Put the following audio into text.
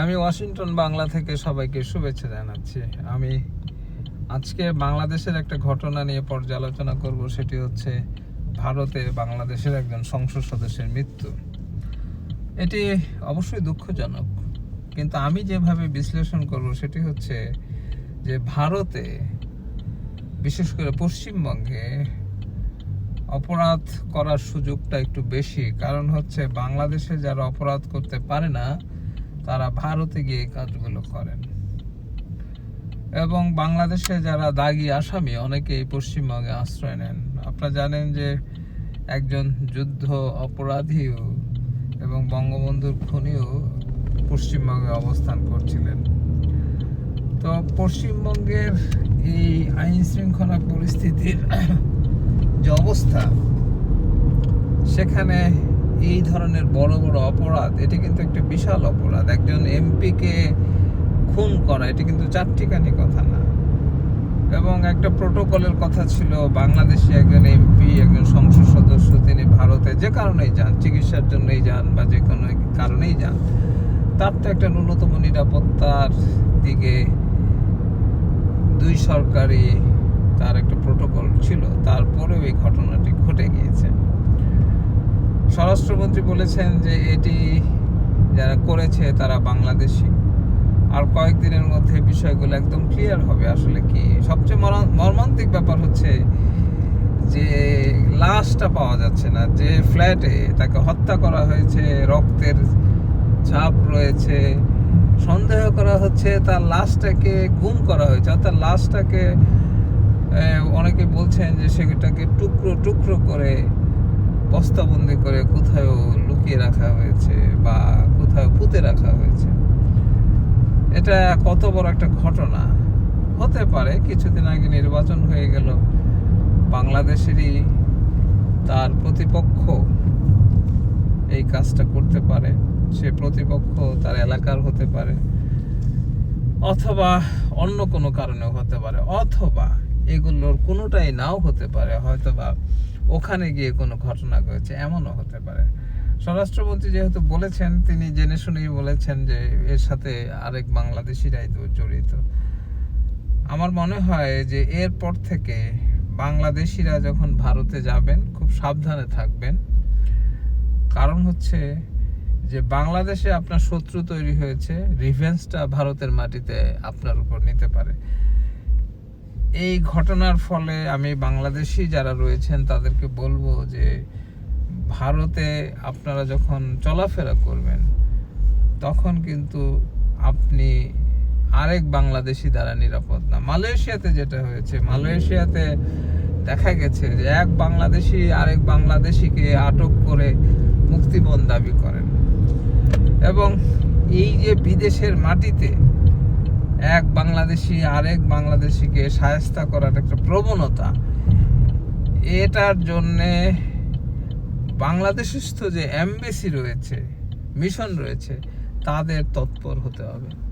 আমি ওয়াশিংটন বাংলা থেকে সবাইকে শুভেচ্ছা জানাচ্ছি। আমি আজকে বাংলাদেশের একটা ঘটনা নিয়ে পর্যালোচনা করব, সেটি হচ্ছে ভারতে বাংলাদেশের একজন সংসদ সদস্যের মৃত্যু। এটি অবশ্যই দুঃখজনক, কিন্তু আমি যেভাবে বিশ্লেষণ করব, সেটি হচ্ছে যে ভারতে, বিশেষ করে পশ্চিমবঙ্গে, অপরাধ করার সুযোগটা একটু বেশি। কারণ হচ্ছে বাংলাদেশে যারা অপরাধ করতে পারে না তারা ভারতে গিয়ে কাজগুলো করেন। এবং বাংলাদেশে যারা দাগি আসামি অনেকেই পশ্চিমবঙ্গে আশ্রয় নেন। আপনারা জানেন যে একজন যুদ্ধ অপরাধীও এবং বঙ্গবন্ধুর খুনিও পশ্চিমবঙ্গে অবস্থান করছিলেন। তো পশ্চিমবঙ্গের এই আইন শৃঙ্খলা পরিস্থিতির যে অবস্থা, সেখানে এই ধরনের বড় বড় অপরাধ, এটি কিন্তু একটা বিশাল অপরাধ। একজন এমপিকে খুন করা, এটি কিন্তু চারটিখানি কথা না। এবং একটা প্রোটোকলের কথা ছিল, বাংলাদেশি একজন এমপি, একজন সংসদ সদস্য, তিনি ভারতে যে কারণেই যান, চিকিৎসার জন্যই যান বা যে কোনো কারণেই যান, তার তো একটা ন্যূনতম নিরাপত্তার দিকে দুই সরকারি তার একটা প্রোটোকল ছিল। তারপরেও এই ঘটনাটি ঘটে গিয়েছে। স্বরাষ্ট্রমন্ত্রী বলেছেন যে এটি যারা করেছে তারা বাংলাদেশি। আর কয়েকদিনের মধ্যে বিষয়গুলো একদম ক্লিয়ার হবে আসলে কি। সবচেয়ে মরা- মর্মান্তিক ব্যাপার হচ্ছে যে লাশটা পাওয়া যাচ্ছে না, যে ফ্ল্যাটে তাকে হত্যা করা হয়েছে, রক্তের ছাপ রয়েছে। সন্দেহ করা হচ্ছে তার লাশটাকে গুম করা হয়েছে। অর্থাৎ লাশটাকে অনেকে বলছেন যে সেটাকে টুকরো টুকরো করে বস্তাবন্দি করে কোথাও লুকিয়ে রাখা হয়েছে বা কোথাও পুঁতে রাখা হয়েছে। এটা কত বড় একটা ঘটনা। হতে পারে কিছুদিন আগে নির্বাচন হয়ে গেল, বাংলাদেশেরই তার প্রতিপক্ষ এই কাজটা করতে পারে, সে প্রতিপক্ষ তার এলাকার হতে পারে, অথবা অন্য কোনো কারণেও হতে পারে, অথবা এগুলোর কোনোটাই নাও হতে পারে, হয়তোবা ওখানে গিয়ে কোনো ঘটনা ঘটেছে, এমনও হতে পারে। স্বরাষ্ট্রমন্ত্রী যেহেতু বলেছেন, তিনি জেনে শুনেই বলেছেন যে এর সাথে আরেক বাংলাদেশিরাই তো জড়িত। আমার মনে হয় যে এরপর থেকে বাংলাদেশিরা যখন ভারতে যাবেন, খুব সাবধানে থাকবেন। কারণ হচ্ছে যে বাংলাদেশে আপনার শত্রু তৈরি হয়েছে রিভেন্সটা ভারতের মাটিতে আপনার উপর নিতে পারে। এই ঘটনার ফলে আমি বাংলাদেশি যারা রয়েছেন তাদেরকে বলব যে ভারতে আপনারা যখন চলাফেরা করবেন, তখন কিন্তু আপনি আরেক বাংলাদেশি দ্বারা নিরাপদ না। মালয়েশিয়াতে যেটা হয়েছে, মালয়েশিয়াতে দেখা গেছে যে এক বাংলাদেশি আরেক বাংলাদেশিকে আটক করে মুক্তিপণ দাবি করেন। এবং এই যে বিদেশের মাটিতে এক বাংলাদেশি আরেক বাংলাদেশিকে সায়স্তা করার একটা প্রবণতা। এটার জন্যে বাংলাদেশস্থ যে এমবেসি রয়েছে, মিশন রয়েছে, তাদের তৎপর হতে হবে।